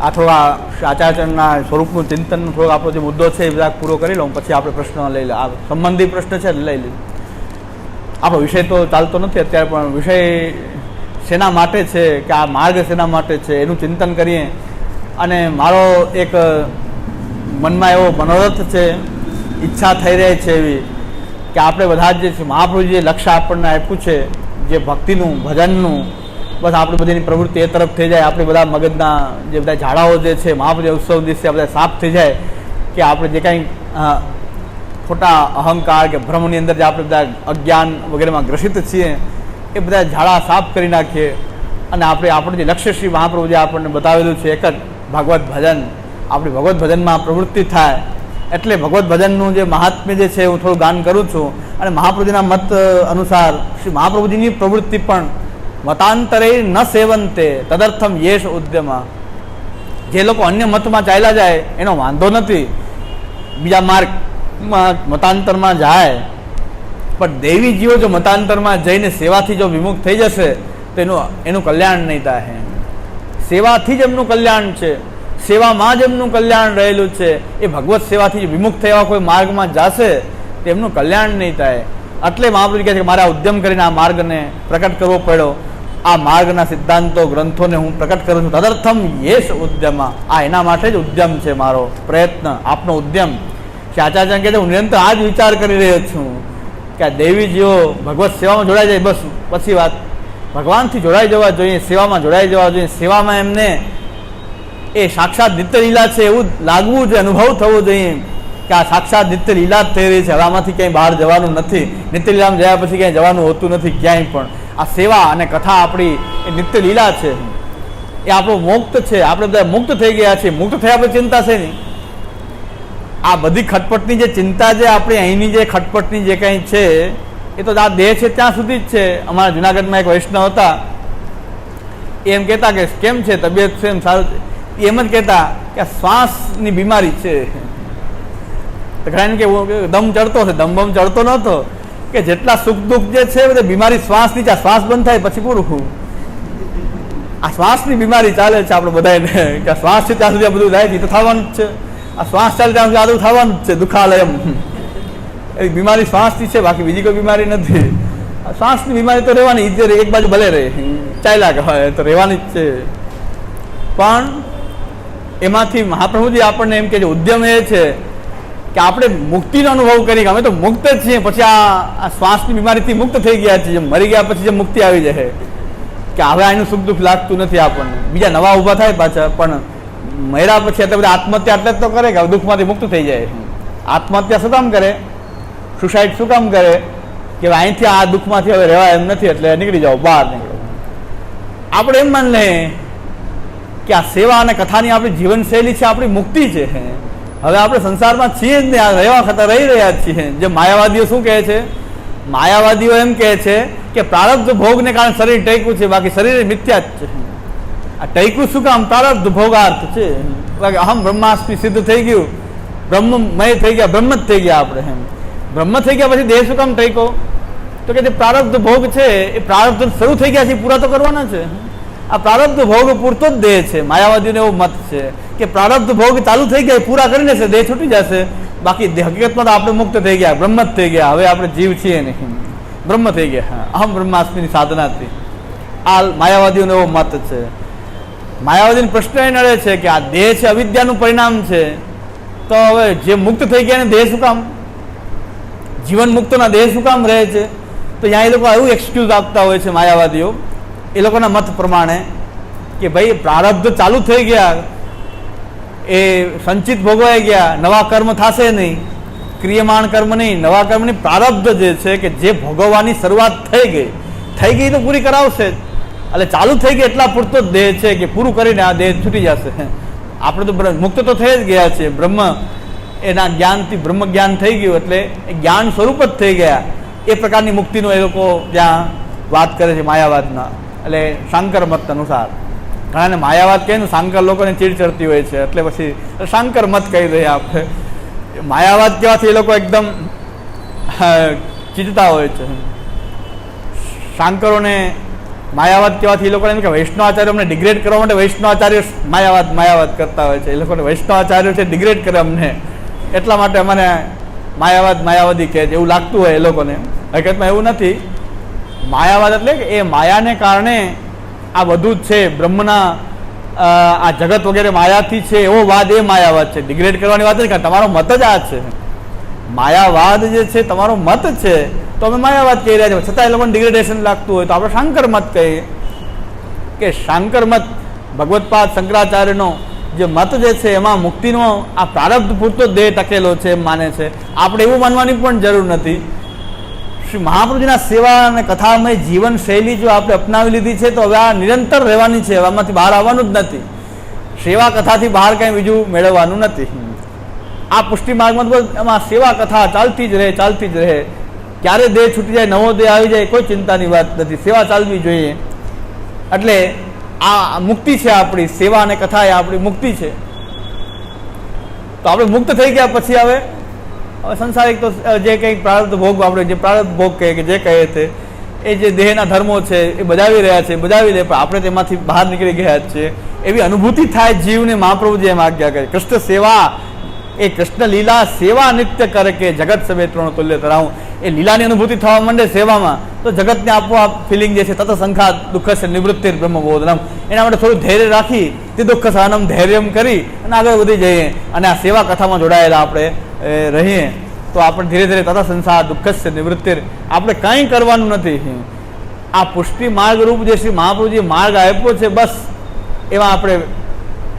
આ થોડા આચાર્યના સ્વરૂપનું ચિંતન થોડોક આપણો જે મુદ્દો છે એ બધા પૂરો કરી લઉં, પછી આપણે પ્રશ્ન લઈ લે આ સંબંધી પ્રશ્ન છે ને લઈ લઈએ. આપણો વિષય તો ચાલતો નથી અત્યારે, પણ વિષય શેના માટે છે કે આ માર્ગ શેના માટે છે, એનું ચિંતન કરીએ. અને મારો એક મનમાં એવો મનોરથ છે, ઈચ્છા થઈ રહી છે એવી, કે આપણે બધા જ મહાપ્રભુજીએ લક્ષ્ય આપણને આપ્યું છે, જે ભક્તિનું, ભજનનું બસ આપણી બધીની પ્રવૃત્તિ એ તરફ થઈ જાય. આપણે બધા મગજના જે બધા ઝાડાઓ જે છે મહાપ્રભુ ઉત્સવ દિવસે બધા સાફ થઈ જાય કે આપણે જે કાંઈ ખોટા અહંકાર કે ભ્રમની અંદર જે આપણે બધા અજ્ઞાન વગેરેમાં ગ્રસિત છીએ, એ બધા ઝાડા સાફ કરી નાખીએ અને આપણે, આપણું જે લક્ષ્ય શ્રી મહાપ્રભુ જે આપણને બતાવેલું છે, એક જ ભાગવત ભજન. આપણી ભગવત ભજનમાં પ્રવૃત્તિ થાય. એટલે ભગવત ભજનનું જે મહાત્મ્ય જે છે, હું થોડું ગાન કરું છું. અને મહાપ્રભુજીના મત અનુસાર શ્રી મહાપ્રભુજીની પ્રવૃત્તિ પણ મતાંતરે ન સેવંતે, તદર્થમ યેશ ઉદ્યમા. જે લોકો અન્ય મતમાં ચાલ્યા જાય, એનો વાંધો નથી. બીજા માર્ગમાં મતાંતરમાં જાય. પણ દેવી જીવો જો મતાંતરમાં જઈને સેવાથી જો વિમુખ થઈ જશે, તો એનું એનું કલ્યાણ નહીં થાય. સેવાથી જ એમનું કલ્યાણ છે. સેવામાં જ એમનું કલ્યાણ રહેલું છે. એ ભગવત સેવાથી વિમુખ થયા કોઈ માર્ગમાં જશે, તો એમનું કલ્યાણ નહીં થાય. એટલે મહાપ્રભુ કહે છે કે મારે ઉદ્યમ કરીને આ માર્ગને પ્રકટ કરવો પડ્યો. આ માર્ગના સિદ્ધાંતો, ગ્રંથોને હું પ્રકટ કરું છું. તદર્થમ યેશ ઉદ્યમ. આ એના માટે જ ઉદ્યમ છે મારો પ્રયત્ન, આપનો ઉદ્યમ. કે આચાર્ય છે, હું નિરંતર આ જ વિચાર કરી રહ્યો છું કે આ દેવીજીઓ ભગવત સેવામાં જોડાઈ જાય. બસ, પછી વાત. ભગવાનથી જોડાઈ જવા જોઈએ, સેવામાં જોડાઈ જવા જોઈએ. સેવામાં એમને એ સાક્ષાત નિત્ય લીલા છે એવું લાગવું જોઈએ, અનુભવ થવો જોઈએ. કે આ સાક્ષાત નિત્ય લીલા જ થઈ રહી છે. હવે આમાંથી ક્યાંય બહાર જવાનું નથી. નિત્ય લીલામાં જયા પછી ક્યાંય જવાનું હોતું નથી ક્યાંય પણ. આ સેવા અને કથા આપણી, એ નિત્ય લીલા છે. એ આપણો મુક્ત છે. આપણે બધા મુક્ત થઈ ગયા છીએ. મુક્ત થયા પછી ચિંતા છે નહીં. આ બધી ખટપટની જે ચિંતા છે આપણી, અહીંની જે ખટપટની જે કંઈ છે, એ તો આ દેહ છે ત્યાં સુધી જ છે. અમારા જુનાગઢમાં એક વૈષ્ણવ હતા. એમ કહેતા કે, કેમ છે તબિયત છે? એમ સારું છે. એમ જ કહેતા કે શ્વાસની બીમારી છે. ઘણા કે દમ ચડતો છે. દમ બમ ચડતો નહોતો. કે જેટલા સુખ દુઃખ જે છે બધે બીમારી શ્વાસની છે શ્વાસ બંધ થાય, પછી પૂરું આ શ્વાસની બીમારી ચાલે છે આપણે બધાને કે શ્વાસ છે ત્યાં સુધી બધું છે તો થવાનું જ છે. આ શ્વાસ ચાલે ત્યાં સુધી આદું થવાનું જ છે દુખાલય એમ એ બીમારી શ્વાસની છે, બાકી બીજી કોઈ બીમારી નથી. શ્વાસની બીમારી તો રહેવાની જે એક બાજુ ભલે રહે, ચાલ્યા કે હોય તો રહેવાની જ છે. પણ એમાંથી મહાપ્રભુજી આપણને એમ કે ઉદ્યમ એ છે કે આપણે મુક્તિનો અનુભવ કરી અમે તો મુક્ત જ છીએ. પછી આ શ્વાસની બીમારીથી મુક્ત થઈ ગયા છીએ. મરી ગયા પછી જે મુક્તિ આવી જાય. કે હવે આનું સુખ દુઃખ લાગતું નથી આપણને. બીજા નવા ઊભા થાય પાછા, પણ મર્યા પછી અત્યારે બધા આત્મહત્યા એટલે જ તો કરે કે હવે દુઃખમાંથી મુક્ત થઈ જાય. આત્મહત્યા શું કામ કરે? સુસાઇડ શું કામ કરે? કે અહીંથી આ દુઃખમાંથી હવે રહેવાય એમ નથી, એટલે નીકળી જાઓ, બહાર નીકળો. આપણે એમ માની લઈએ કે આ સેવા અને કથાની આપણી જીવનશૈલી છે, આપણી મુક્તિ છે. હવે આપણે સંસારમાં છીએ જ નહીં આ રહેવા ખાતા રહી રહ્યા છીએ. જે માયાવાદીઓ શું કહે છે? માયાવાદીઓ એમ કહે છે કે પ્રારબ્ધ ભોગને કારણે શરીર ટૈકું છે, બાકી શરીર મિથ્યા જ છે. આ ટૈકું શું કામ? પ્રારબ્ધ ભોગાર્થ છે. બાકી અહમ બ્રહ્માસ્મિ સિદ્ધ થઈ ગયું. બ્રહ્મમય થઈ ગયા, બ્રહ્મ જ થઈ ગયા આપણે એમ. બ્રહ્મ થઈ ગયા પછી દેહ શું કામ ટૈકો તો કે જે પ્રારબ્ધ ભોગ છે, એ પ્રારબ્ધ શરૂ થઈ ગયા છે પૂરા તો કરવાના છે. આ પ્રારબ્ધ ભોગ પૂરતો જ દેહ છે. માયાવાદીનો એવો મત છે કે પ્રારબ્ધ ભોગ ચાલુ થઈ ગયા, પૂરા કરી લેશે દેહ છૂટી જશે. બાકી હકીકતમાં તો આપણે મુક્ત થઈ ગયા, બ્રહ્મ જ થઈ ગયા. હવે આપણે જીવ છીએ નહીં. બ્રહ્મ થઈ ગયા. અહમ બ્રહ્માસ્મિની સાધનાથી. આ માયાવાદીઓનો એવો મત છે. માયાવાદીનો પ્રશ્ન એ નડે છે કે આ દેહ છે, અવિદ્યાનું પરિણામ છે. તો હવે જે મુક્ત થઈ ગયા ને દેહ શું કામ? જીવન મુક્તના દેહ શું કામ રહે છે? તો ત્યાં એ લોકો એવું એક્સક્યુઝ આપતા હોય છે માયાવાદીઓ. એ લોકોના મત પ્રમાણે કે ભાઈ પ્રારબ્ધ ચાલુ થઈ ગયા, એ સંચિત ભોગવાઈ ગયા, નવા કર્મ થશે નહીં, ક્રિયમાણ કર્મ નહીં, નવા કર્મની પ્રારબ્ધ જે છે કે જે ભોગવવાની શરૂઆત થઈ ગઈ થઈ ગઈ તો પૂરી કરાવશે જ. એટલે ચાલુ થઈ ગઈ એટલા પૂરતો જ દેહ છે કે પૂરું કરીને આ દેહ છૂટી જશે. આપણે તો મુક્ત તો થઈ જ ગયા છે બ્રહ્મ, એના જ્ઞાનથી બ્રહ્મ જ્ઞાન થઈ ગયું એટલે એ જ્ઞાન સ્વરૂપ જ થઈ ગયા. એ પ્રકારની મુક્તિનો એ લોકો ત્યાં વાત કરે છે માયાવાદના એટલે શાંકર મત અનુસાર. ઘણાને માયાવાદ કહે ને, શાંકર લોકોને ચીડ ચડતી હોય છે, એટલે પછી શાંકર મત કહી દઈએ આપણે. માયાવાદ કહેવાથી એ લોકો એકદમ ચીડતા હોય છે. શાંકરોને માયાવાદ કહેવાથી એ લોકોને એમ કે વૈષ્ણવાચાર્ય અમને ડિગ્રેડ કરવા માટે વૈષ્ણવાચાર્ય માયાવાદ માયાવાદ કરતા હોય છે. એ લોકોને વૈષ્ણવાચાર્ય છે ડિગ્રેડ કરે અમને. એટલા માટે અમને માયાવાદ, માયાવાદી કહે છે. એવું લાગતું હોય એ લોકોને. હકીકતમાં એવું નથી. માયાવાદ એટલે કે એ માયાને કારણે આ બધું જ છે, બ્રહ્મના આ જગત વગેરે માયાથી છે, એવો વાદ એ માયાવાદ છે. ડિગ્રેડ કરવાની વાત નથી તમારો મત જ આ છે. માયાવાદ જે છે, તમારો મત છે, તો અમે માયાવાદ કહી રહ્યા છીએ. છતાં એ લોકોને ડિગ્રેડેશન લાગતું હોય તો આપણે શાંકર મત કહીએ. કે શાંકર મત ભગવતપાદ શંકરાચાર્યનો જે મત જે છે, એમાં મુક્તિનો આ પ્રારબ્ધ પૂરતો દેહ ટકેલો છે એમ માને છે. આપણે એવું માનવાની પણ જરૂર નથી. શ્રી મહાપ્રભુજીના સેવા અને કથામય જીવન શૈલી જો આપણે અપનાવી લીધી છે, તો હવે આ નિરંતર રહેવાની છે. આમાંથી બહાર આવવાનું જ નથી. સેવા કથાથી બહાર કંઈ બીજું મેળવવાનું નથી. આ પુષ્ટિ માર્ગમાં એમાં સેવા કથા ચાલતી જ રહે, ચાલતી જ રહે. ક્યારે દેહ છૂટી જાય, નવો દેહ આવી જાય, કોઈ ચિંતાની વાત નથી. સેવા ચાલવી જોઈએ. એટલે આ મુક્તિ છે આપણી, સેવા અને કથા એ આપણી મુક્તિ છે. તો આપણે મુક્ત થઈ ગયા પછી હવે સંસારિક તો જે કંઈક પ્રારબ્ધ ભોગ આપણે જે પ્રારબ્ધ ભોગ કહે કે જે કહે તે એ જે દેહના ધર્મો છે, એ બજાવી રહ્યા છે, બજાવી લે, પણ આપણે તેમાંથી બહાર નીકળી ગયા જ છે એવી અનુભૂતિ થાય જીવને મહાપ્રભુજી એમ આજ્ઞા કરે. કૃષ્ણ સેવા, એ કૃષ્ણ લીલા સેવા નિત્ય કરે કે જગત સભે ત્રણ તુલ્ય ધરાવું. એ લીલાની અનુભૂતિ થવા માંડે સેવામાં, તો જગતને આપોઆપ ફિલિંગ જે છે તત સંખા દુઃખ છે, નિવૃત્તિ બ્રહ્મ બોધનમ એના માટે થોડું ધૈર્ય રાખી, તે દુઃખ સહનમ ધૈર્યમ કરી, અને આગળ વધી જઈએ. અને આ સેવા કથામાં જોડાયેલા આપણે રહીએ, તો આપણે ધીરે ધીરે તથા સંસાર દુઃખ છે નિવૃત્તિ આપણે કંઈ કરવાનું નથી. આ પુષ્ટિ માર્ગ રૂપ જે શ્રી મહાપ્રભુજી માર્ગ આપ્યો છે, બસ એમાં આપણે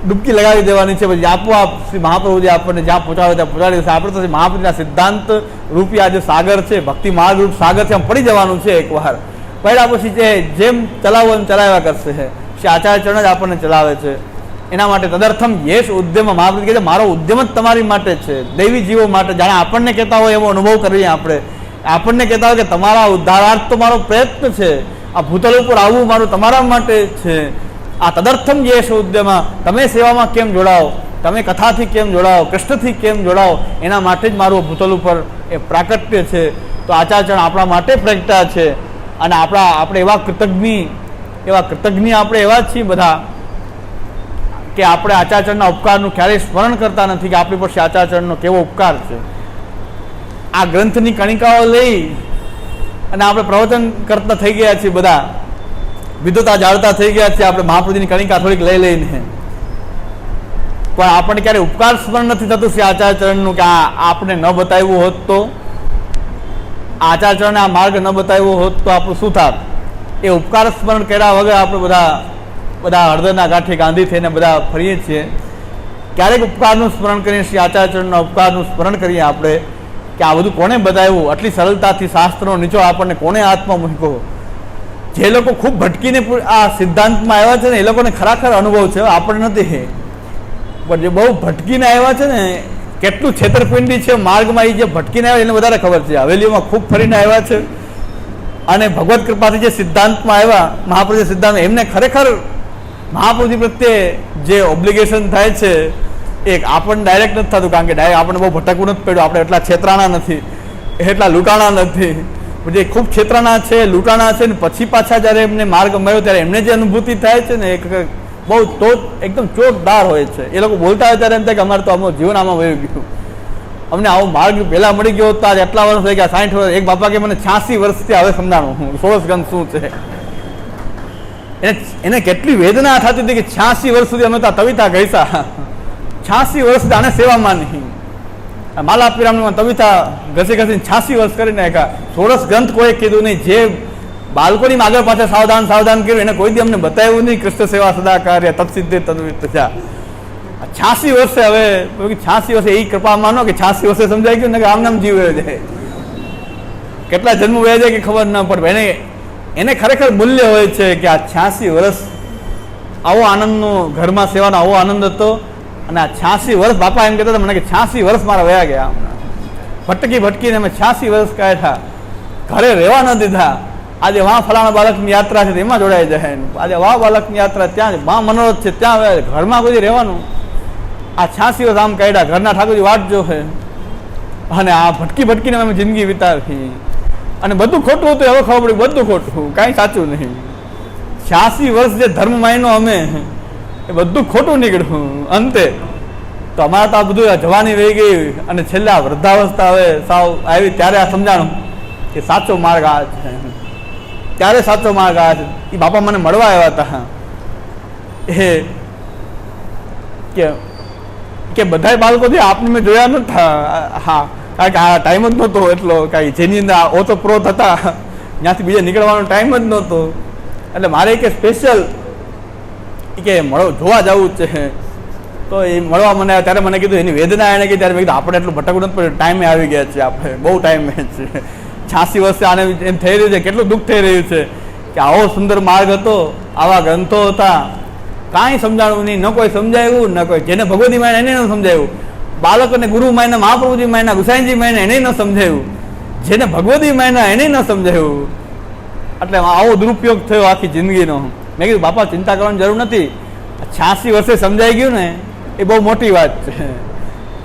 ડૂબકી લગાવી દેવાની છે. પછી આપોઆપ શ્રી મહાપ્રભુજી આપણને જ્યાં પહોંચાડે ત્યાં પહોંચાડી દેશે. આપણે તો શ્રી સિદ્ધાંત રૂપી આ જે સાગર છે, ભક્તિ માર્ગ રૂપ સાગર છે આમ પડી જવાનું છે એકવાર. પહેલાં પછી જે જેમ ચલાવવાનું ચલાવ્યા કરશે. શ્રી આચાર્ય ચરણ જ આપણને ચલાવે છે. એના માટે તદર્થમ યેશ ઉદ્યમ મહાપ્રભુ કહે છે મારો ઉદ્યમ જ તમારી માટે છે. દૈવી જીવો માટે જાણે આપણને કહેતા હોય એવો અનુભવ કરીએ આપણે. આપણને કહેતા હોય કે તમારા ઉદ્ધારાર્થ તો મારો પ્રયત્ન છે. આ ભૂતલ ઉપર આવવું મારું તમારા માટે છે. આ તદર્થમ યેશ ઉદ્યમ, તમે સેવામાં કેમ જોડાઓ? તમે કથાથી કેમ જોડાઓ? કૃષ્ણથી કેમ જોડાઓ? એના માટે જ મારું ભૂતલ ઉપર એ પ્રાકટ્ય છે. તો આચાર્યચરણ આપણા માટે પ્રગટા છે. અને આપણા, આપણે એવા કૃતજ્ઞ એવા કૃતજ્ઞ આપણે એવા જ છીએ બધા. કે આપણે આચાર્યચરણના ઉપકારનું ક્યારેય સ્મરણ કરતા નથી કે આપણી પાસે આચાર્યચરણનો કેવો ઉપકાર છે. આ ગ્રંથની કણિકાઓ લઈ અને આપણે પ્રવચન કરતા થઈ ગયા છીએ બધા. વિદ્વતા જાળતા થઈ ગયા છીએ આપણે મહાપ્રભુજીની કણિકા થોડીક લઈ લઈને. પણ આપણને ક્યારે ઉપકાર સ્મરણ નથી થતું શ્રી આચાર્યચરણનું કે આ આપણે ન બતાવ્યું હોત તો? આચાર્યચરણે આ માર્ગ ન બતાવ્યો હોત તો આપણું શું થાત? એ ઉપકાર સ્મરણ કર્યા વગર આપણે બધા બધા હળદરના ગાંઠે ગાંધી થઈને બધા ફરીએ છીએ. ક્યારેક ઉપકારનું સ્મરણ કરીને શ્રી આચાર્યચરણના ઉપકારનું સ્મરણ કરીએ આપણે કે આ બધું કોણે બતાવ્યું? આટલી સરળતાથી શાસ્ત્રનો નીચો આપણને કોણે હાથમાં મૂક્યો? જે લોકો ખૂબ ભટકીને આ સિદ્ધાંતમાં આવ્યા છે ને, એ લોકોને ખરાખર અનુભવ છે. આપણને નથી પણ જે બહુ ભટકીને આવ્યા છે ને, કેટલું છેતરપિંડી છે માર્ગમાં એ જે ભટકીને આવ્યા એને વધારે ખબર છે. હવેલીઓમાં ખૂબ ફરીને આવ્યા છે. અને ભગવત કૃપાથી જે સિદ્ધાંતમાં આવ્યા મહાપ્રભુ સિદ્ધાંત, એમને ખરેખર મહાપ્રભુજી પ્રત્યે જે ઓબ્લિગેશન થાય છે, એક આપણને ડાયરેક્ટ નથી થતું, કારણ કે ડાયરેક્ટ આપણને બહુ ભટકવું નથી પડ્યું. આપણે એટલા છેતરાણા નથી, એટલા લૂંટાણા નથી. જે ખૂબ છેતરાણા છે, લૂંટાણા છે ને પછી પાછા જ્યારે એમને માર્ગ મળ્યો, ત્યારે એમને જે અનુભૂતિ થાય છે ને, એક બહુ તો એકદમ ચોટદાર હોય છે. એ લોકો બોલતા હોય ત્યારે એમ કે અમારે તો અમારું જીવન આમાં વહી ગયું. અમને આવો માર્ગ પહેલાં મળી ગયો હતો આજે એટલા વર્ષ થઈ ગયા સાઠ વર્ષ, એક બાપા કે મને છ્યાસી વર્ષથી હવે સમજાણું. સોળસ ગંધ શું છે? એને એને કેટલી વેદના થતી હતી કે છ્યાસી વર્ષ સુધી અમે તો તવિતા ગઈસા. છ્યાસી વર્ષ સુધી આને સેવામાં નહીં. આ માલાપીરામમાં તવિતા ઘસી ઘસીને છ્યાસી વર્ષ કરીને નાખ્યા સોળસ ગ્રંથ કોઈ કીધું નહીં. જે બાળકોની આગળ પાછળ સાવધાન સાવધાન કર્યું, એને કોઈ દી અમને બતાવ્યું નહીં. કૃષ્ણ સેવા સદા કાર્ય તત્સિદ્ધિ તદ્વિત છ્યાસી વર્ષે હવે છ્યાસી વર્ષે એ કૃપા માનો કે છ્યાસી વર્ષે સમજાઈ ગયું ને કે આમ નામ જીવ છે. કેટલા જન્મ વહે જાય કે ખબર ન પડે. એને એને ખરેખર મૂલ્ય હોય છે કે આ છ્યાસી વર્ષ આવો આનંદનો ઘરમાં સેવાનો આવો આનંદ હતો અને આ છ્યાસી વર્ષ બાપા એમ કહેતા હતા, મને કે છ્યાસી વર્ષ મારા વયા ગયા હમણાં. ભટકી ભટકીને અમે છ્યાસી વર્ષ કાઢ્યા ઘરે રહેવા ન દીધા. આજે વા ફલાણા બાળકની યાત્રા છે તેમાં જોડાઈ જાય આજે વાહ બાળકની યાત્રા, ત્યાં છે વાં મનોરથ છે, ત્યાં ઘરમાં કોઈ રહેવાનું. આ છ્યાસી વર્ષ આમ કાઢ્યા, ઘરના ઠાકોરજી વાટ જોશે. અને આ ભટકી ભટકીને અમે જિંદગી વિતાવી. અને બધું ખોટું હતું, હવે ખબર પડી બધું ખોટું કાંઈ સાચું નહીં. છ્યાસી વર્ષ જે ધર્મ માન્યો અમે, એ બધું ખોટું નીકળ્યું, અંતે. તો અમારે તો આ બધું જવાની રહી ગઈ, અને છેલ્લા વૃદ્ધાવસ્થા હવે સાવ આવી, ત્યારે આ સમજાણું કે સાચો માર્ગ આ છે. ત્યારે સાચો માર્ગ આ છે એ બાપા મને મળવા આવ્યા હતા. એ કે કે બધા બાળકોથી આપને મેં જોયા નતા હા. આ ટાઈમ જ નહોતો એટલો કાંઈ. જેની અંદર આ ઓતપ્રોત હતા, ત્યાંથી બીજે નીકળવાનો ટાઈમ જ નહોતો. એટલે મારે કે સ્પેશિયલ કે મળો, જોવા જવું જ છે. તો એ મળવા મને, ત્યારે મને કીધું, એની વેદના એને કે ત્યારે મેં કીધું, આપણે એટલું નથી પડ્યું ટાઈમે આવી ગયા છે આપણે, બહુ ટાઈમે છે. છાસી વર્ષે આને એમ થઈ રહ્યું છે, કેટલું દુઃખ થઈ રહ્યું છે કે આવો સુંદર માર્ગ હતો, આવા ગ્રંથો હતા. કાંઈ સમજાણું નહીં, ન કોઈ સમજાયું, ન કોઈ, જેને ભગવતી માય એને ન સમજાયું. બાળકોને ગુરુ માયના, મહાપ્રભુજી માયના, ગુસાઈનજી માયના એને ન સમજાયું. જેને ભગવતી માયના એને ન સમજાયું. એટલે આવો દુરુપયોગ થયો આખી જિંદગીનો. મેં કીધું, બાપા, ચિંતા કરવાની જરૂર નથી. છ્યાસી વર્ષે સમજાઈ ગયું ને, એ બહુ મોટી વાત છે.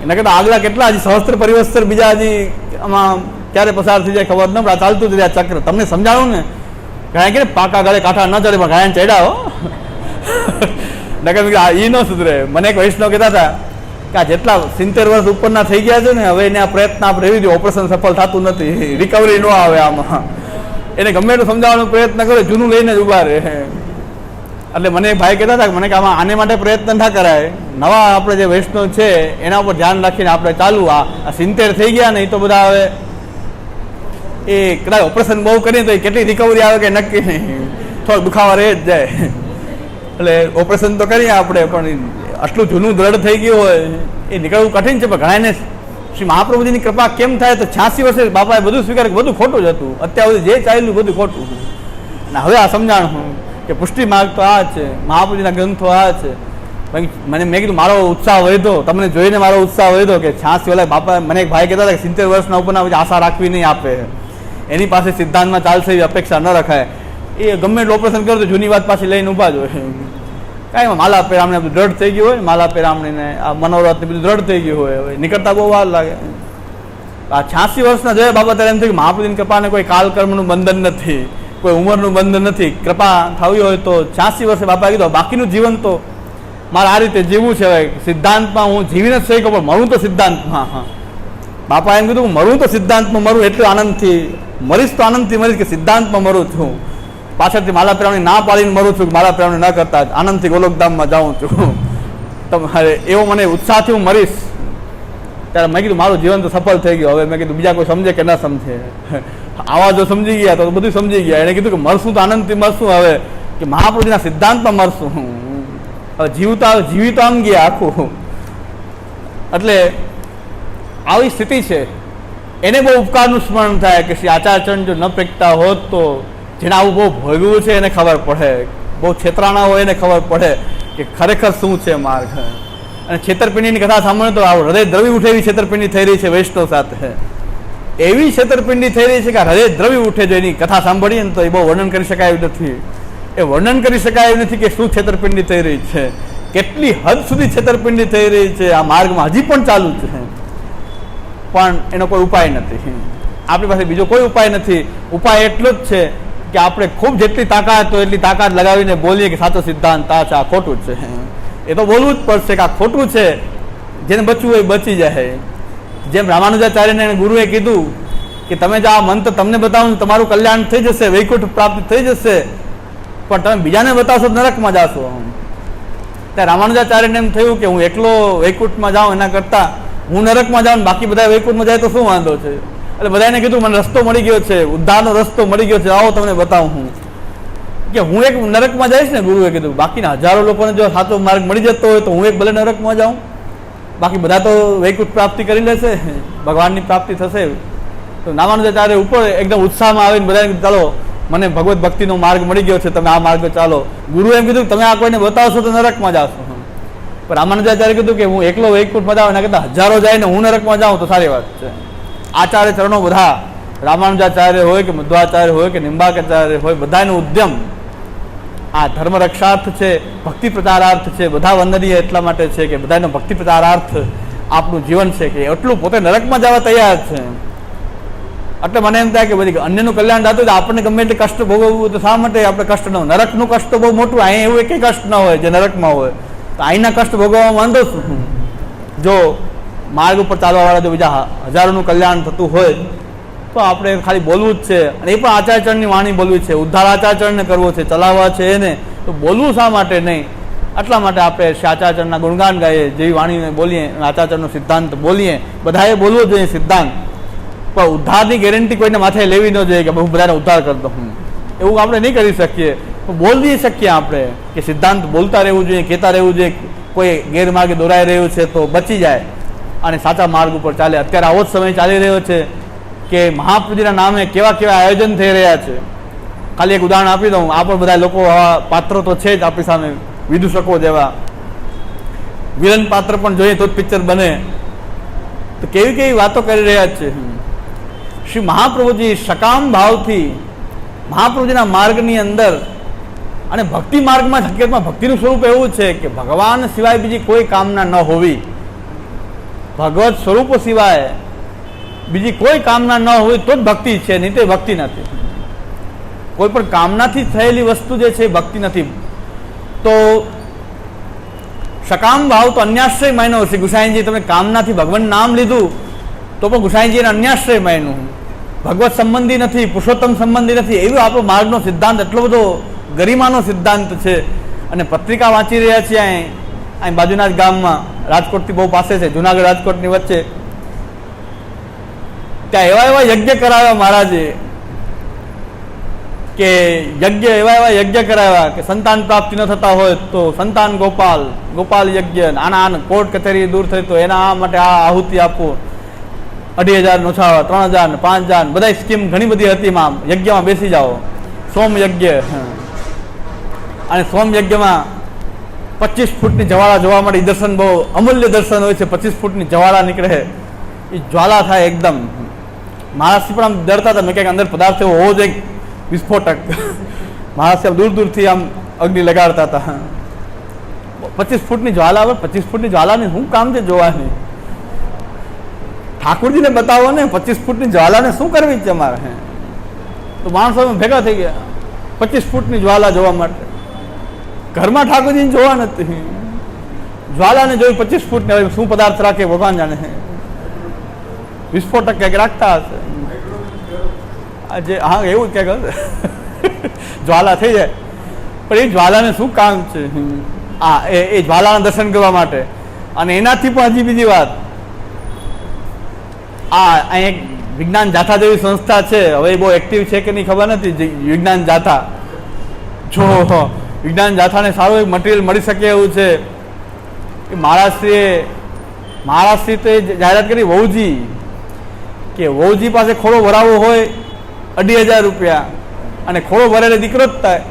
એના કરતાં આગલા કેટલા હજી સહસ્ત્ર પરિવસ્ત્ર બીજા હજી આમાં ક્યારે પસાર થઈ જાય ખબર ન પડે. ચાલતું જ ચક્ર. તમને સમજાવું ને? ઘણા કે પાકા ગળે કાંઠા ન ચડે, પણ ઘણા ચડાવો નકર એ ન સુધરે. મને એક વૈષ્ણવ કહેતા હતા કે આ જેટલા સિત્તેર વર્ષ ઉપરના થઈ ગયા છે ને, હવે એને આ પ્રયત્ન આપણે એવી રીતે ઓપરેશન સફળ થતું નથી. રિકવરી ન આવે આમાં. એને ગમે એટલું સમજાવવાનો પ્રયત્ન કરે, જૂનું લઈને જ ઊભા રહે. એટલે મને ભાઈ કહેતા હતા કે, મને કે આમાં આને માટે પ્રયત્ન ના કરાય. નવા આપણે જે વૈષ્ણવ છે, એના ઉપર ધ્યાન રાખીને આપણે ચાલુ, આ સિત્તેર થઈ ગયા ને એ તો બધા હવે એ કદાચ ઓપરેશન બહુ કરીએ તો એ કેટલી રિકવરી આવે કે નક્કી નહીં. થોડો દુખાવા રહે જ જાય. એટલે ઓપરેશન તો કરીએ આપણે, પણ આટલું જૂનું દ્રઢ થઈ ગયું હોય, એ નીકળવું કઠિન છે, પણ ઘણાને શ્રી મહાપ્રભુજીની કૃપા કેમ થાય તો છ્યાસી વર્ષે બાપાએ બધું સ્વીકાર બધું ખોટું જ હતું. અત્યાર સુધી જે ચાલ્યું બધું ખોટું. અને હવે આ સમજાણ હું કે પુષ્ટિ માર્ગ તો આ છે, મહાપ્રભુજીના ગ્રંથો આ છે. મને મેં કીધું, મારો ઉત્સાહ વધ્યો તમને જોઈને મારો ઉત્સાહ વધ્યો કે છ્યાસી વાળા બાપા મને એક ભાઈ કહેતા હતા કે સિત્તેર વર્ષના ઉપરના આશા રાખવી નહીં આપે. એની પાસે સિદ્ધાંતમાં ચાલશે એવી અપેક્ષા ન રખાય. એ ગમે ઓપરેશન કરો તો જૂની વાત પાછી લઈને ઊભા જ હોય. કાંઈ માલા પેરામણે બધું દ્રઢ થઈ ગયું હોય, માલા પેરામણીને આ મનોરથ બધું દ્રઢ થઈ ગયું હોય. હવે નીકળતા બહુ વાર લાગે. આ છ્યાસી વર્ષના જોયા બાબત એમ થયું કે મહાપ્રભુની કૃપાને કોઈ કાલકર્મનું બંધન નથી, કોઈ ઉંમરનું બંધન નથી, કૃપા થવી હોય તો છ્યાસી વર્ષે બાપા કીધું બાકીનું જીવન તો મારે આ રીતે જીવવું છે સિદ્ધાંતમાં હું જીવી જ શક્યો પણ મરું તો સિદ્ધાંતમાં. હા. બાપા એમ કીધું, મરું તો સિદ્ધાંતમાં મરું, એટલું આનંદથી, મરીશ તો આનંદથી મરીશ કે સિદ્ધાંતમાં મરું છું. પાછળથી માલા પ્રાણી ના પાડીને મરું છું માલા પ્રાણી ન કરતા આનંદથી ગોલોકધામમાં જાઉં છું. તમારે એવો મને ઉત્સાહથી હું મરીશ. ત્યારે મેં કીધું, મારું જીવન તો સફળ થઈ ગયું. હવે મેં કીધું, બીજા કોઈ સમજે કે ન સમજે? આવા જો સમજી ગયા તો બધું સમજી ગયા. એણે કીધું કે, મરશું તો આનંદથી મરશું હવે. કે મહાપ્રભુના સિદ્ધાંતમાં મરશું. હવે જીવતા જીવી તો આમ ગયા આખું. એટલે આવી સ્થિતિ છે. એને બહુ ઉપકારનું સ્મરણ થાય કે શ્રી આચાર્યચંદ જો ન ફેંકતા હોત તો જેને આવું બહુ ભોગવું છે એને ખબર પડે. બહુ છેતરાણા હોય એને ખબર પડે કે ખરેખર શું છે માર્ગ. અને છેતરપિંડીની કથા સાંભળે તો આ હૃદય દ્રવી ઉઠે એવી છેતરપિંડી થઈ રહી છે વૈષ્ણવ સાથે. એવી છેતરપિંડી થઈ રહી છે કે હૃદય દ્રવી ઉઠે જો એની કથા સાંભળીએ ને તો એ બહુ વર્ણન કરી શકાય એવું નથી. એ વર્ણન કરી શકાય એવું નથી કે શું છેતરપિંડી થઈ રહી છે. કેટલી હદ સુધી છેતરપિંડી થઈ રહી છે આ માર્ગમાં હજી પણ ચાલુ છે. પણ એનો કોઈ ઉપાય નથી. આપણી પાસે બીજો કોઈ ઉપાય નથી. ઉપાય એટલો જ છે કે આપણે ખૂબ જેટલી તાકાત હોય એટલી તાકાત લગાવીને બોલીએ કે સાચો સિદ્ધાંત, આ છે, આ ખોટું છે. એ તો બોલવું જ પડશે કે આ ખોટું છે. જેને બચવું હોય બચી જાય. જેમ રામાનુજાચાર્યને ગુરુએ કીધું કે તમે જો આ મંત્ર તમને બતાવો તમારું કલ્યાણ થઈ જશે, વૈકુંઠ પ્રાપ્ત થઈ જશે, પણ તમે બીજાને બતાવશો નરકમાં જાશો. ત્યારે રામાનુજાચાર્યને એમ થયું કે હું એકલો વૈકુંઠમાં જાઉં એના કરતાં, હું નરકમાં જાઉં બાકી બધા વૈકુંઠમાં જાય તો શું વાંધો છે? એટલે બધાને કીધું, મને રસ્તો મળી ગયો છે, ઉદ્ધારનો રસ્તો મળી ગયો છે, આવો તમને બતાવું હું. કે હું એક નરકમાં જઈશ ને, ગુરુએ કીધું, બાકીના હજારો લોકોને જો સાચો માર્ગ મળી જતો હોય તો હું એક ભલે નરકમાં જાઉં. બાકી બધા તો વૈકુંઠ પ્રાપ્તિ કરી લેશે, ભગવાનની પ્રાપ્તિ થશે. તો નામાનુજાચાર્ય ઉપર એકદમ ઉત્સાહમાં આવીને બધાને ચાલો, મને ભગવત ભક્તિનો માર્ગ મળી ગયો છે, તમે આ માર્ગ ચાલો. ગુરુ એમ કીધું, તમે આ કોઈને બતાવશો તો નરકમાં જાશો. પણ રામાનુજાચાર્ય કીધું કે હું એકલો વૈકુંઠમાં જાઉં, એના કરતાં હજારો જાય ને હું નરકમાં જાઉં તો સારી વાત છે. આચાર્ય ચરણો બધા રામાનુજાચાર્ય હોય કે મધ્વાચાર્ય હોય કે નિંબાકાચાર્ય હોય, બધાનો ઉદ્યમ આ ધર્મ રક્ષાર્થ છે, ભક્તિ પ્રચારાર્થ છે, બધા વંદનીય એટલા માટે છે કે બધાનો ભક્તિ પ્રચારાર્થ આપણું જીવન છે કે એટલું પોતે નરકમાં જવા તૈયાર છે. એટલે મને એમ થાય કે બધી અન્યનું કલ્યાણ થતું આપણને ગમે એટલે કષ્ટ ભોગવવું તો શા માટે આપણે કષ્ટ ન હોય? નરકનું કષ્ટ બહુ મોટું અહીંયા એવું એક કષ્ટ ન હોય જે નરકમાં હોય. તો અહીંના કષ્ટ ભોગવવામાં વાંધો શું? જો માર્ગ ઉપર ચાલવાવાળા જો બીજા હજારોનું કલ્યાણ થતું હોય, તો આપણે ખાલી બોલવું જ છે. અને એ પણ આચારચરણની વાણી બોલવી છે. ઉદ્ધાર આચારચરણને કરવો છે, ચલાવવા છે એને, તો બોલવું શા માટે નહીં? એટલા માટે આપણે આચાર્યચરણના ગુણગાન ગાઈએ, જેવી વાણીને બોલીએ અને આચારચરણનો સિદ્ધાંત બોલીએ. બધાએ બોલવો જોઈએ સિદ્ધાંત. પણ ઉદ્ધારની ગેરંટી કોઈને માથે લેવી ન જોઈએ કે હું બધાને ઉદ્ધાર કરતો હું એવું આપણે નહીં કરી શકીએ. બોલી શકીએ આપણે કે સિદ્ધાંત બોલતા રહેવું જોઈએ, કહેતા રહેવું જોઈએ. કોઈ ગેરમાર્ગે દોરાઈ રહ્યું છે તો બચી જાય. અને સાચા માર્ગ ઉપર ચાલે. અત્યારે આવો જ સમય ચાલી રહ્યો છે કે મહાપ્રભુજીના નામે કેવા કેવા આયોજન થઈ રહ્યા છે. ખાલી એક ઉદાહરણ આપી દઉં. આ પણ બધા લોકો આવા પાત્રો તો છે જ આપણી સામે. વિદૂષકો જેવા. વિલન પાત્ર પણ જોઈએ તો જ પિક્ચર બને. તો કેવી કેવી વાતો કરી રહ્યા છે. શ્રી મહાપ્રભુજી સકામ ભાવથી મહાપ્રભુજીના માર્ગની અંદર અને ભક્તિ માર્ગમાં હકીકતમાં ભક્તિનું સ્વરૂપ એવું છે કે ભગવાન સિવાય બીજી કોઈ કામના ન હોવી. ભગવત સ્વરૂપ સિવાય બીજી કોઈ કામના ન હોય તો જ ભક્તિ છે, નહીં તે ભક્તિ નથી. કોઈ પણ કામનાથી થયેલી વસ્તુ જે છે એ ભક્તિ નથી. તો સકામ ભાવ તો અન્યાશ્રય માન્યો છે ગુસાઈજી તમે કામનાથી ભગવાન નામ લીધું, તો પણ ગુસાઈજીને અન્યાશ્રય માન્યું ભગવત સંબંધી નથી, પુરુષોત્તમ સંબંધી નથી. એવો આપણો માર્ગનો સિદ્ધાંત, એટલો બધો ગરિમાનો સિદ્ધાંત છે. અને પત્રિકા વાંચી રહ્યા છીએ અહીં અહીં બાજુના જ ગામમાં. રાજકોટથી બહુ પાસે છે, જુનાગઢ રાજકોટની વચ્ચે. ત્યાં એવા એવા યજ્ઞ કરાવ્યા મહારાજે કે યજ્ઞ, એવા એવા યજ્ઞ કરાવ્યા કે સંતાન પ્રાપ્તિ ન થતા હોય તો સંતાન ગોપાલ ગોપાલ યજ્ઞ આના આના કોર્ટ કચેરી દૂર થઈ તો એના આ માટે આ આહુતિ આપો. અઢી હજાર નોછાવા ત્રણ હજાર ને પાંચ હજાર બધા સ્કીમ ઘણી બધી હતી એમાં. યજ્ઞમાં બેસી જાઓ. સોમ યજ્ઞ. અને સોમ યજ્ઞમાં પચીસ ફૂટની જવાળા જોવા મળે. દર્શન બહુ અમૂલ્ય દર્શન હોય છે. પચીસ ફૂટની જવાળા નીકળે. એ જ્વાલા થાય એકદમ. મહારાષ્ટ્ર પણ આમ ડરતા હતા. મેં ક્યાંક અંદર પદાર્થ એવો હોવો જોઈએ. વિસ્ફોટક. મહારાષ્ટ્ર દૂર દૂરથી આમ અગ્નિ લગાડતા હતા. પચીસ ફૂટની જ્વાલા આવે પચીસ ફૂટની જ્વાલાની શું કામ છે જોવાની? ઠાકોરજીને બતાવો ને, પચીસ ફૂટની જ્વાલાને શું કરવી છે અમારે? તો માણસો ભેગા થઈ ગયા. પચીસ ફૂટની જ્વાલા જોવા માટે. ઘરમાં ઠાકોરજીને જોવા નથી. જ્વાલાને જોઈ પચીસ ફૂટની હવે શું પદાર્થ રાખે ભગવાન જાણે. વિસ્ફોટક ક્યાંક રાખતા હશે. આજે, હા, એવું ક્યાંક હશે. જ્વાલા થઈ જાય. પણ એ જ્વાલાને શું કામ છે? આ, એ એ જ્વાલાના દર્શન કરવા માટે. અને એનાથી પણ હજી બીજી વાત. આ અહીં એક વિજ્ઞાન જાથા જેવી સંસ્થા છે. હવે બહુ એક્ટિવ છે કે નહીં ખબર નથી. વિજ્ઞાન જાથા. જો વિજ્ઞાન જાથાને સારું એક મટીરિયલ મળી શકે એવું છે. કે મહારાષ્ટ્રીએ મહારાષ્ટ્રી તો જાહેરાત કરી વહુજી, કે વહુજી પાસે ખોળો ભરાવો હોય અઢી હજાર રૂપિયા અને ખોળો ભરેલે દીકરો જ થાય.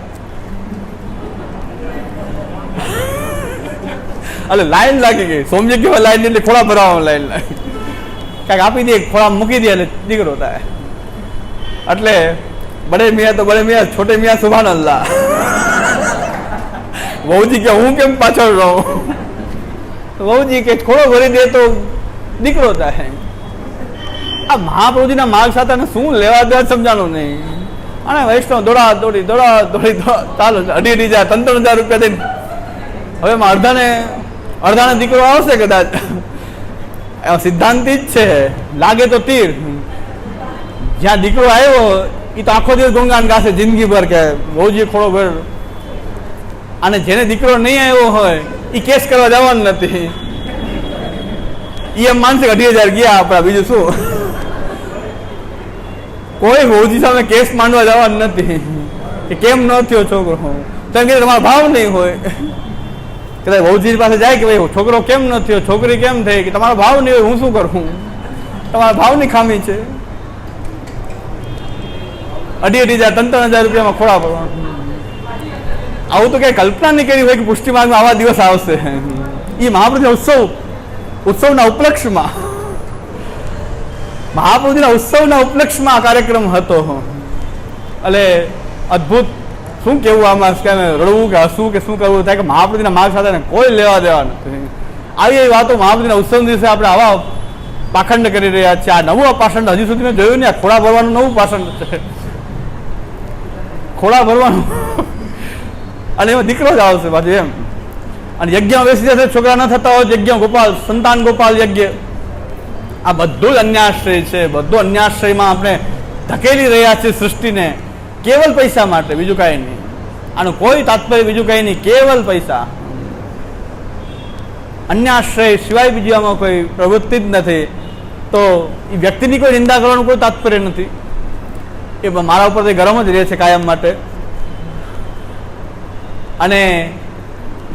એટલે લાઈન લાગી ગઈ. સોમજી કેવા લાઈન એટલે ખોળા ભરાવા લાઈન લાગી. કાંઈક આપી દે ખોળા મૂકી દે, એટલે દીકરો થાય. એટલે બડે મિયા તો બડે મિયા, છોટે મિયા સુભાન અલ્લાહ વહુજી કે હું કેમ પાછળ રહું? વહુજી કે થોડો ભરી દે તો દીકરો થાય આ મહાપ્રભુજીના માર્ગ સાથે શું લેવા દેવા સમજાણું નહીં. અને વૈષ્ણવ દોડા દોડી દોડા દોડી ચાલો, અઢી અઢી હજાર ત્રણ હજાર રૂપિયા દઈને. હવે અડધાને અડધાને દીકરો આવશે કદાચ. સિદ્ધાંતિ જ છે. લાગે તો તીર. જ્યાં દીકરો આવ્યો એ તો આખો દિવસ ગુણગાન ગાશે જિંદગીભર કે બહુજી ખોડો ભર અને જેને દીકરો નહીં આવ્યો હોય એ કેસ કરવા જવાનું નથી. એમ માનશે અઢી હજાર ગયા આપણા, બીજું શું? કોઈ હોજી સામે કેસ માંડવા જવાનું નથી. કે કેમ ન થયો છોકરો? કારણ કે તમારો ભાવ નહીં હોય. કદાચ હોજી પાસે જાય કે ભાઈ, છોકરો કેમ ન થયો? છોકરી કેમ થઈ? કે તમારો ભાવ નહીં હોય, હું શું કરું? તમારા ભાવની ખામી છે. અઢી અઢી હજાર, ત્રણ ત્રણ હજાર રૂપિયામાં ખોળા પડવાનું. આવું તો ક્યાંય કલ્પના નહીં કરી હોય કે પુષ્ટિ માર્ગમાં આવા દિવસ આવશે. એ મહાપ્રભુ ઉત્સવ, ઉત્સવના ઉપલક્ષમાં. મહાપ્રભુજીના ઉત્સવના ઉપલક્ષમાં આ કાર્યક્રમ હતો. એટલે અદ્ભુત શું કેવું આમાં? કે રડવું કે હસવું કે શું કરવું? થાય કે મહાપ્રભુજીના માર્ગ સાથે કોઈ લેવા દેવા નથી. આવી એવી વાતો મહાપ્રભુજીના ઉત્સવ દિવસે આપણે આવા પાખંડ કરી રહ્યા છે આ નવું પાષંડ હજી સુધી મેં જોયું ને આ ખોળા ભરવાનું નવું પાષંડ છે. ખોળા ભરવાનું અને એમાં દીકરો જ આવશે પાછું એમ. અને યજ્ઞમાં બેસી જશે છોકરા ન થતા હોય યજ્ઞ ગોપાલ, સંતાન ગોપાલ યજ્ઞ. આ બધું જ અન્યાશ્રય છે, બધું અન્યાશ્રયમાં આપણે ધકેલી રહ્યા છીએ સૃષ્ટિને, કેવલ પૈસા માટે, બીજું કાંઈ નહીં. આનું કોઈ તાત્પર્ય, બીજું કાંઈ નહીં, કેવલ પૈસા. અન્યાશ્રય સિવાય બીજી આમાં કોઈ પ્રવૃત્તિ જ નથી. તો એ વ્યક્તિની કોઈ નિંદા કરવાનું કોઈ તાત્પર્ય નથી. એ મારા ઉપર ગરમ જ રહે છે કાયમ માટે. અને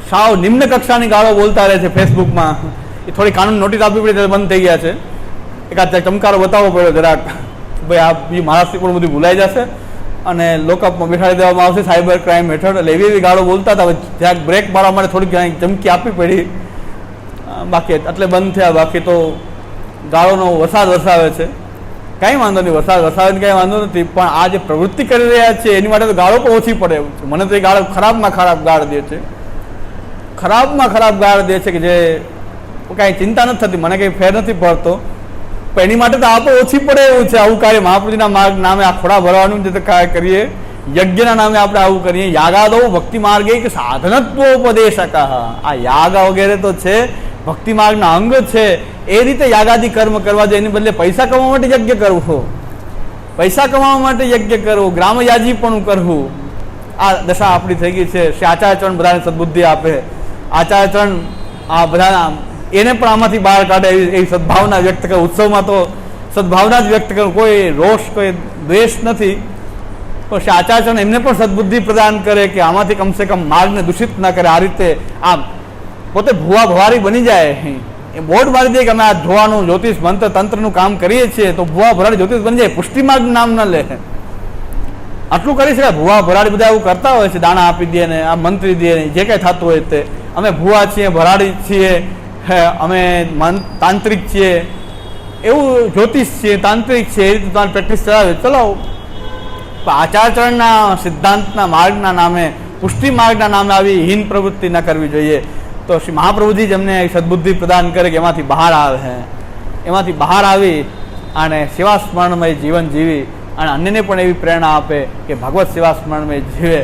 સાવ નિમ્ન કક્ષાની ગાળો બોલતા રહે છે ફેસબુકમાં. એ થોડી કાનૂન નોટિસ આપવી પડી ત્યારે બંધ થઈ ગયા છે. એકાદ ચમકારો બતાવવો પડ્યો જરાક. ભાઈ, આ બી મહારાષ્ટ્ર પણ બધું ભૂલાઈ જશે. અને લોકઅપમાં બેઠાડી દેવામાં આવશે સાયબર ક્રાઇમ હેઠળ. એટલે એવી એવી ગાળો બોલતા હતા. જ્યાં બ્રેક મારવા માટે થોડીક ચમકી આપવી પડી. બાકી એટલે બંધ થયા. બાકી તો ગાળોનો વરસાદ વરસાવે છે. કાંઈ વાંધો નહીં, વરસાદ વરસાવે ને કાંઈ વાંધો નથી, પણ આ જે પ્રવૃત્તિ કરી રહ્યા છે, એની માટે તો ગાળો પણ ઓછી પડે એવું છે. મને તો એ ગાળો ખરાબમાં ખરાબ ગાળ દે છે. ખરાબમાં ખરાબ ગાળ દે છે કે જે કાંઈ ચિંતા નથી થતી, મને કંઈ ફેર નથી પડતો. પણ એની માટે તો આ તો ઓછી પડે એવું છે. આવું કાર્ય મહાપ્રભુજીના માર્ગ નામે આ ખોડા ભરવાનું જે તો કાર્ય કરીએ, યજ્ઞના નામે આપણે આવું કરીએ. યાગાદો ભક્તિ માર્ગે કે સાધનત્વ ઉપદેશક આ યાગ વગેરે તો છે ભક્તિ માર્ગના અંગ છે, એ રીતે યાગાદી કર્મ કરવા જોઈએ. એની બદલે પૈસા કમાવા માટે યજ્ઞ કરવું પૈસા કમાવા માટે યજ્ઞ કરવું ગ્રામયાજી પણ કરવું. આ દશા આપણી થઈ ગઈ છે. શ્રી આચાર્યચરણ બધાને સદબુદ્ધિ આપે. આચાર્યચરણ આ બધાના એને પણ આમાંથી બહાર કાઢે એવી એવી સદભાવના વ્યક્ત કરે. ઉત્સવમાં તો સદભાવના જ વ્યક્ત કરું. કોઈ રોષ, કોઈ દ્વેષ નથી. પણ શ્રી આચાર્યચરણ એમને પણ સદબુદ્ધિ પ્રદાન કરે કે આમાંથી કમસે કમ માર્ગને દૂષિત ના કરે. આ રીતે આ પોતે ભુવા ભવારી બની જાય. એ બોર્ડ મારી દે કે અમે આ ધોવાનું જ્યોતિષ મંત્ર તંત્રનું કામ કરીએ છીએ, તો ભુવા ભરાડી જ્યોતિષ બની જાય. પુષ્ટિ માર્ગ નામ ન લે. આટલું કરી શકાય ભુવા ભરાડી બધા એવું કરતા હોય છે, દાણા આપી દે ને, આ મંત્રી દે ને, જે કંઈ થતું હોય તે. અમે ભુવા છીએ, ભરાડી છીએ અમે તાંત્રિક છીએ. એવું જ્યોતિષ છીએ તાંત્રિક છે, એ રીતે તમારી પ્રેક્ટિસ ચલાવે ચલાવો આચારચરણના સિદ્ધાંતના માર્ગના નામે પુષ્ટિ માર્ગના નામે આવી હીન પ્રવૃત્તિ ન કરવી જોઈએ. તો શ્રી મહાપ્રભુજી જ અમને સદબુદ્ધિ પ્રદાન કરે કે એમાંથી બહાર આવે એમાંથી બહાર આવી અને સેવા સ્મરણમય જીવન જીવી અને અન્યને પણ એવી પ્રેરણા આપે કે ભગવત સેવા સ્મરણમય જીવે.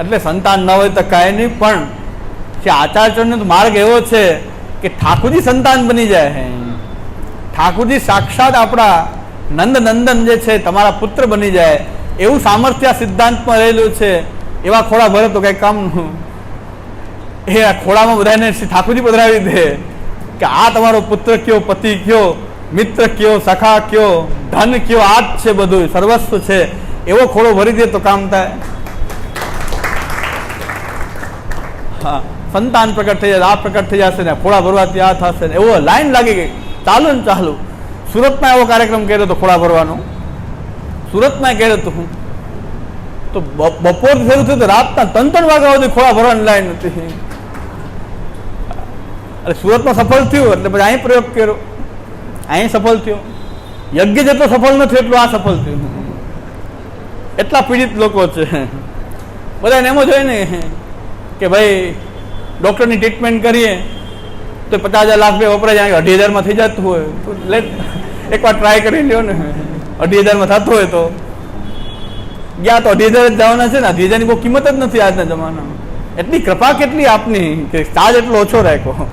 એટલે સંતાન ન હોય તો કાંઈ નહીં, પણ જે તો માર્ગ એવો છે કે ઠાકુરજી સંતાન બની જાય હે. ઠાકુરજી સાક્ષાત આપણા નંદ નંદન જે છે, તમારા પુત્ર બની જાય. એવું સામર્થ્ય સિદ્ધાંતમાં રહેલું છે. એવા ખોડા ભરે તો કંઈ કામનું એ ખોળામાં બધાને શ્રી ઠાકોરજી પધરાવી દે કે આ તમારો પુત્ર કયો, પતિ કયો, મિત્ર કયો, સખા કયો, ધન કયો આ જ છે બધું, સર્વસ્વ છે. એવો ખોળો ભરી દે તો કામ થાય. હા, સંતાન પ્રકટ થઈ જશે આ પ્રકટ થઈ જશે ને, ખોળા ભરવાથી આ થશે ને, એવો લાઈન લાગી ગઈ. ચાલુ ને ચાલુ. સુરતમાં એવો કાર્યક્રમ કર્યો હતો ખોળા ભરવાનો. સુરતમાં કર્યો હતો હું. તો બપોર શરૂ થયું તો રાતના ત્રણ ત્રણ વાગ્યા સુધી ખોળા ભરવાની લાઈન હતી. એટલે સુરતમાં સફળ થયું એટલે પછી અહીં પ્રયોગ કર્યો. અહીં સફળ થયો. યજ્ઞ જેટલો સફળ નથી એટલું આ સફળ થયું. એટલા પીડિત લોકો છે. બધાને એમ જ હોય ને કે ભાઈ ડૉક્ટરની ટ્રીટમેન્ટ કરીએ તો પચાસ હજાર લાખ રૂપિયા વપરાય જાય. અઢી હજારમાં થઈ જતું હોય. તો લેટ એકવાર ટ્રાય કરી લ્યો ને. અઢી હજારમાં થતું હોય તો. ગયા તો અઢી હજાર જ જવાના છે ને. અઢી હજારની બહુ કિંમત જ નથી આજના જમાનામાં. એટલી કૃપા કેટલી આપની કે ચાર્જ એટલો ઓછો રાખ્યો.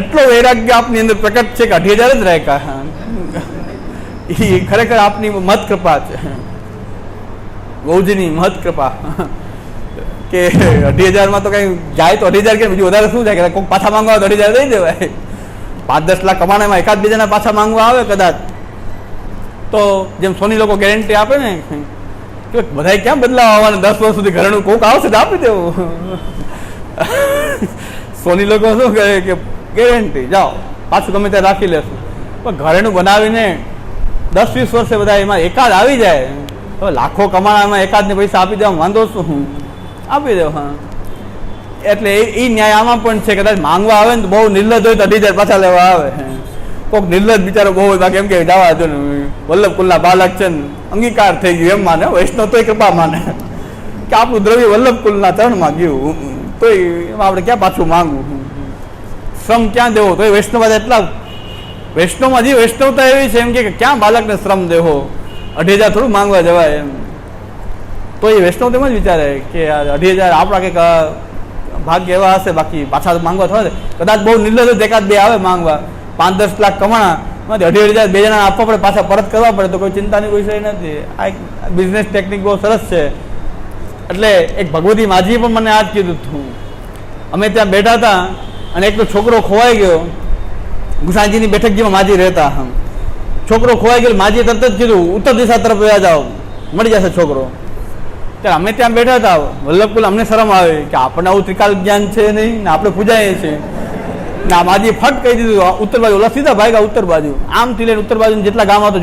એટલો વૈરાગ્ય આપની અંદર પ્રકટ છે કે અઢી હજાર જ રાખ્યા. એ ખરેખર આપની મત કૃપા છે. ગૌજીની મહત કૃપા. કે અઢી હજારમાં તો કંઈ જાય તો અઢી હજાર કે બીજું વધારે શું જાય? કે કોઈક પાછા માંગવા તો અઢી હજાર દઈ દેવાય. પાંચ દસ લાખ કમાણામાં એકાદ બીજાના પાછા માંગવા આવે કદાચ. તો જેમ સોની લોકો ગેરંટી આપે ને કે બધાય ક્યાં બદલાવ આવવાના? દસ વર્ષ સુધી ઘરનું કોક આવશે તો આપી દેવું. સોની લોકો શું કહે કે ગેરંટી. જાઓ, પાછું ગમે ત્યાં રાખી લેશું. પણ ઘરેણું બનાવીને દસ, વીસ વર્ષે બધા એમાં એકાદ આવી જાય. હવે લાખો કમાણામાં એકાદને પૈસા આપી દેવા, વાંધો શું? આપી દેવા. હા. એટલે એ એ ન્યાય આમાં પણ છે. કદાચ માંગવા આવે ને તો બહુ નિર્લજ હોય તો અઢી પાછા લેવા આવે. કોઈક નિર્લજ બિચારો બહુ હોય, બાકી એમ કે જવા દો ને, વલ્લભ કુલના બાલક છે ને, અંગીકાર થઈ ગયું. એમ માને વૈષ્ણવ તોય કૃપા માને. કે આપણું દ્રવ્ય વલ્લભ કુલના ચરણમાં ગયું. તોય એમાં આપણે ક્યાં પાછું માંગવું? શ્રમ ક્યાં દેવો? તો એ વૈષ્ણવ એટલા વૈષ્ણવમાં હજી વૈષ્ણવતા એવી છે એમ કે ક્યાં બાળકને શ્રમ દેવો? અઢી હજાર થોડું માંગવા જવાય એમ. તો એ વૈષ્ણવ તેમ જ વિચારે કે અઢી હજાર આપણા કંઈક ભાગ એવા હશે, બાકી પાછા માંગવા થવા. કદાચ બહુ નિર્લજ જ એકાદ બે આવે માંગવા. પાંચ દસ લાખ કમાણા અઢી હજાર બે જણા આપવા પડે, પાછા પરત કરવા પડે, તો કોઈ ચિંતાની વિષય નથી. આ એક બિઝનેસ ટેકનિક બહુ સરસ છે. એટલે એક ભગવતી માજીએ પણ મને આ જ કીધું હતું. અમે ત્યાં બેઠા હતા અને એકનો છોકરો ખોવાઈ ગયો. ગુસાજીની બેઠક જેમાં માજી રહેતા હમ. છોકરો ખોવાઈ ગયો માજી તરત જ કીધું, ઉત્તર દિશા તરફ વયા જાઓ. મળી જશે છોકરો. ત્યારે અમે ત્યાં બેઠા હતા. વલ્લભકુલ અમને શરમ આવે કે આપણને આવું ત્રિકાલ જ્ઞાન છે નહીં ને આપણે પૂજાઈએ છીએ. ના માજી ફટ કહી દીધું ઉત્તર બાજુ. ઓલા સીધા ભાગ્યા ઉત્તર બાજુ. આમથી લઈને ઉત્તર બાજુ જેટલા ગામ હતો